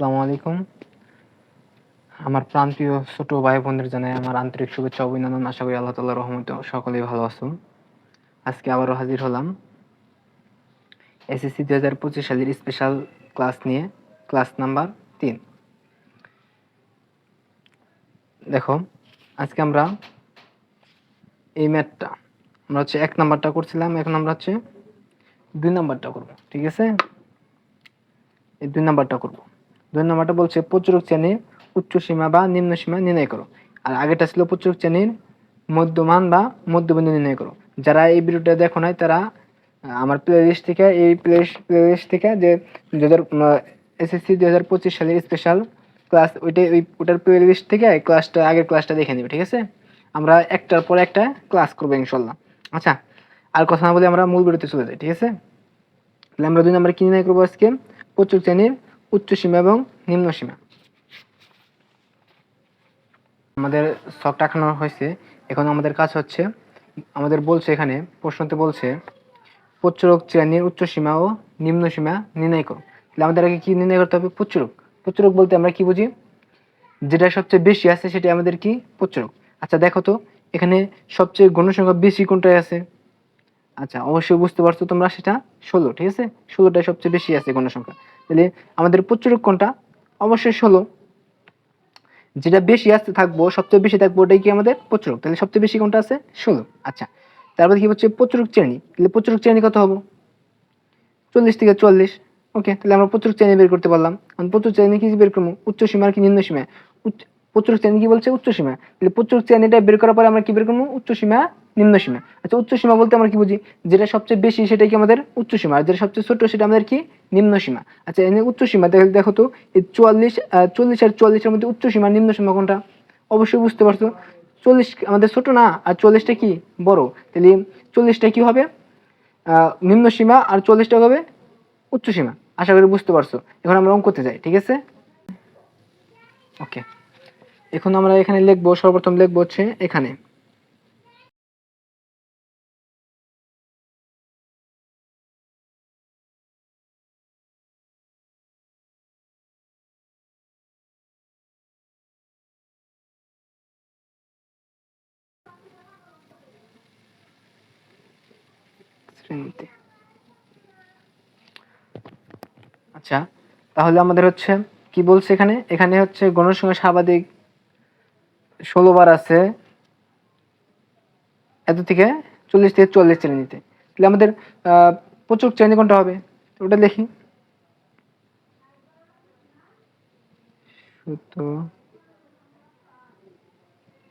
আসসালামু আলাইকুম। আমার প্রান্তীয় ছোট ভাই বোনদের জানাই আমার আন্তরিক শুভেচ্ছা, অভিনন্দন। আশা করি আল্লাহ তাল্লাহ রহমতে সকলেই ভালো আছো আজকে আবারও হাজির হলাম এসএসসি দু হাজার পঁচিশ সালের স্পেশাল ক্লাস নিয়ে ক্লাস নাম্বার তিন। দেখো, আজকে আমরা এই ম্যাথটা আমরা হচ্ছে এক নাম্বারটা করছিলাম, এখন আমরা হচ্ছে দুই নাম্বারটা করব, ঠিক আছে? এই দুই নাম্বারটা করব। দুই নাম্বারটা বলছে প্রচুরক শ্রেণির উচ্চ সীমা বা নিম্ন সীমা নির্ণয় করো। আর আগেটা ছিল প্রচুরক শ্রেণির মধ্যমান বা মধ্যবিন্দু নির্ণয় করো। যারা এই ভিডিওটা দেখো নাই, তারা আমার প্লে লিস্ট থেকে, এই প্লে লিস্ট থেকে যে দু হাজার এসএসসি দু হাজার পঁচিশ সালের স্পেশাল ক্লাস ওইটাই, ওই, ওটার প্লে লিস্ট থেকে ক্লাসটা আগের ক্লাসটা দেখে নেবে, ঠিক আছে? আমরা একটার পর একটা ক্লাস করব ইনশাল্লাহ। আচ্ছা আর কথা না বলে আমরা মূল ভিডিওতে চলে যাই, ঠিক আছে? তাহলে আমরা দুই নম্বরে কি নির্ণয় করব আজকে? প্রচুর শ্রেণির উচ্চ সীমা এবং নিম্ন সীমা আমাদের শখটা আঁকানো হয়েছে। এখন আমাদের কাজ হচ্ছে, আমাদের বলছে এখানে, প্রশ্নতে বলছে প্রচুরক শ্রেণির উচ্চ সীমা ও নিম্ন সীমা নির্ণয় করো। তাহলে আমাদের আগে কি নির্ণয় করতে হবে? প্রচুরক প্রচুরক বলতে আমরা কি বুঝি? যেটা সবচেয়ে বেশি আছে সেটা আমাদের কি? প্রচুরক আচ্ছা দেখো তো, এখানে সবচেয়ে গণসংখ্যা বেশি কোনটায় আছে? আচ্ছা অবশ্যই বুঝতে পারছ তোমরা সেটা ষোলো, ঠিক আছে? ষোলোটাই সবচেয়ে বেশি আছে গণসংখ্যা তাহলে আমাদের প্রচুরক কোনটা অবশ্যই ষোলো। যেটা বেশি আসতে থাকব, সবচেয়ে বেশি থাকব, ওটাই কি আমাদের প্রচুরক তাহলে সবচেয়ে বেশি কোনটা আছে ষোলো। আচ্ছা তারপরে কি হচ্ছে প্রচুরক শ্রেণি। তাহলে প্রচুরক শ্রেণি কত হব? চল্লিশ থেকে চল্লিশ। ওকে, তাহলে আমরা প্রচুর শ্রেণি বের করতে পারলাম। আমি প্রচুর শ্রেণি কি বের করব? উচ্চ সীমা কি নিম্ন সীমা। প্রচুর শ্রেণি কি বলছে? উচ্চ সীমা। তাহলে প্রচুর শ্রেণীটা বের করার পরে আমরা কি বের করব? উচ্চ সীমা নিম্ন সীমা। আচ্ছা উচ্চ সীমা বলতে আমরা কি বুঝি? যেটা সবচেয়ে বেশি সেটাই কি আমাদের উচ্চ সীমা, আর যেটা সবচেয়ে ছোট সেটা আমাদের কি? নিম্ন সীমা। আচ্ছা এনে উচ্চ সীমা, দেখো তো, এই চুয়াল্লিশ চল্লিশ আর চুয়াল্লিশের মধ্যে উচ্চ সীমা, নিম্ন সীমা কোনটা? অবশ্যই বুঝতে পারছ। চল্লিশ আমাদের ছোট না, আর চল্লিশটা কি? বড়। তাহলে চল্লিশটা কি হবে? নিম্ন সীমা আর চল্লিশটা হবে উচ্চ সীমা। আশা করি বুঝতে পারছ। এখন আমরা অঙ্ক করতে যাই, ঠিক আছে? ওকে। এখন আমরা এখানে লিখব, সর্বপ্রথম লিখব হচ্ছে এখানে। শ্রেণীতে আচ্ছা তাহলে আমাদের হচ্ছে কি বলছে এখানে? এখানে হচ্ছে গণসংখ্যা স্বাভাবিক ষোলো বার আছে। এত থেকে চল্লিশ থেকে চল্লিশ শ্রেণীতে তাহলে আমাদের প্রচুর শ্রেণি কোনটা হবে? ওটা দেখি। সুতো-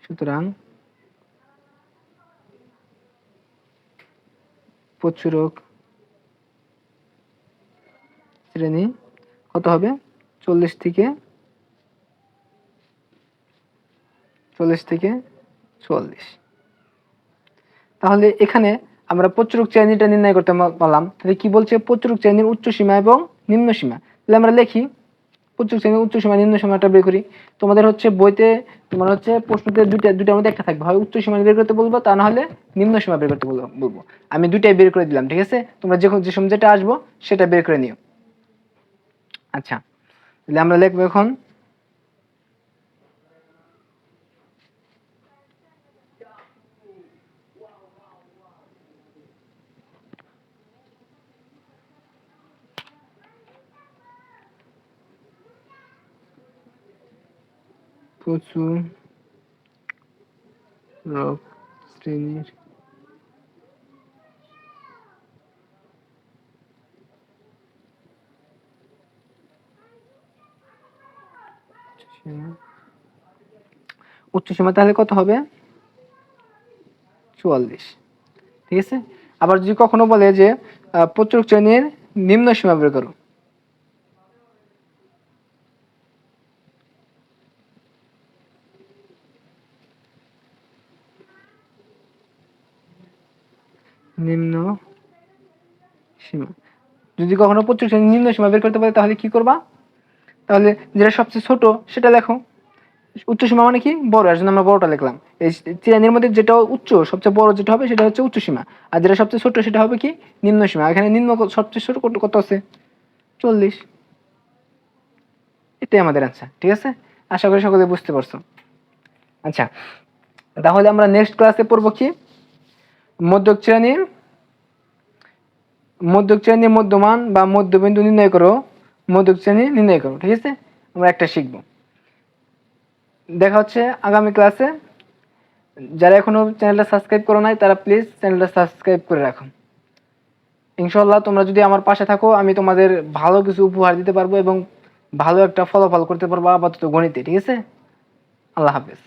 সুতরাং প্রচুরক শ্রেণি কত হবে? চল্লিশ থেকে চল্লিশ থেকে চুয়াল্লিশ। তাহলে এখানে আমরা প্রচুরক শ্রেণীটা নির্ণয় করতে পারলাম। তাহলে কি বলছে? প্রচুরক শ্রেণির উচ্চ সীমা এবং নিম্ন সীমা তাহলে আমরা লিখি প্রচুর শ্রেণির উচ্চ সীমা নিম্ন সীমাটা বের করি। তোমাদের হচ্ছে বইতে তোমার হচ্ছে প্রশ্নতে দুইটা, দুইটার মধ্যে একটা থাকবে। হয় উচ্চ সীমা বের করতে বলব, তা না হলে নিম্ন সীমা বের করতে বলব আমি দুইটাই বের করে দিলাম, ঠিক আছে? তোমরা যে যে সময় যেটা আসব, সেটা বের করে নিও। আচ্ছা তাহলে আমরা লিখব এখন প্রচুর রক শ্রেণির উচ্চ সীমা তাহলে কত হবে? চুয়াল্লিশ। ঠিক আছে? আবার যদি কখনো বলে যে প্রচুর শ্রেণির নিম্ন সীমা বের করো। নিম্ন সীমা। যদি কখনো প্রচুর শ্রেণির নিম্ন সীমা বের করতে পারে, তাহলে কি করবা? তাহলে যেটা সবচেয়ে ছোট, সেটা লেখো। উচ্চ সীমা মানে কি? বড়, এর জন্য আমরা বড়টা লিখলাম। এই শ্রেণির মধ্যে যেটা উচ্চ, সবচেয়ে বড় যেটা হবে, সেটা হচ্ছে উচ্চ সীমা। আর যেটা সবচেয়ে ছোট, সেটা হবে কি? নিম্ন সীমা। এখানে নিম্ন সবচেয়ে ছোট কত আছে? চল্লিশ। এটাই আমাদের অ্যান্সার ঠিক আছে? আশা করি সকলে বুঝতে পারছ। আচ্ছা তাহলে আমরা নেক্সট ক্লাসে পড়ব কি? মধ্যক শ্রেণির মধ্যক শ্রেণির মধ্যমান বা মধ্যবিন্দু নির্ণয় করো, মধ্যক শ্রেণি নির্ণয় করো, ঠিক আছে? আমরা একটা শিখব। দেখা হচ্ছে আগামী ক্লাসে যারা এখনও চ্যানেলটা সাবস্ক্রাইব করো নাই, তারা প্লিজ চ্যানেলটা সাবস্ক্রাইব করে রাখো। ইনশাল্লাহ তোমরা যদি আমার পাশে থাকো, আমি তোমাদের ভালো কিছু উপহার দিতে পারব এবং ভালো একটা ফলাফল করতে পারব আপাতত গণিতে, ঠিক আছে? আল্লাহ হাফেজ।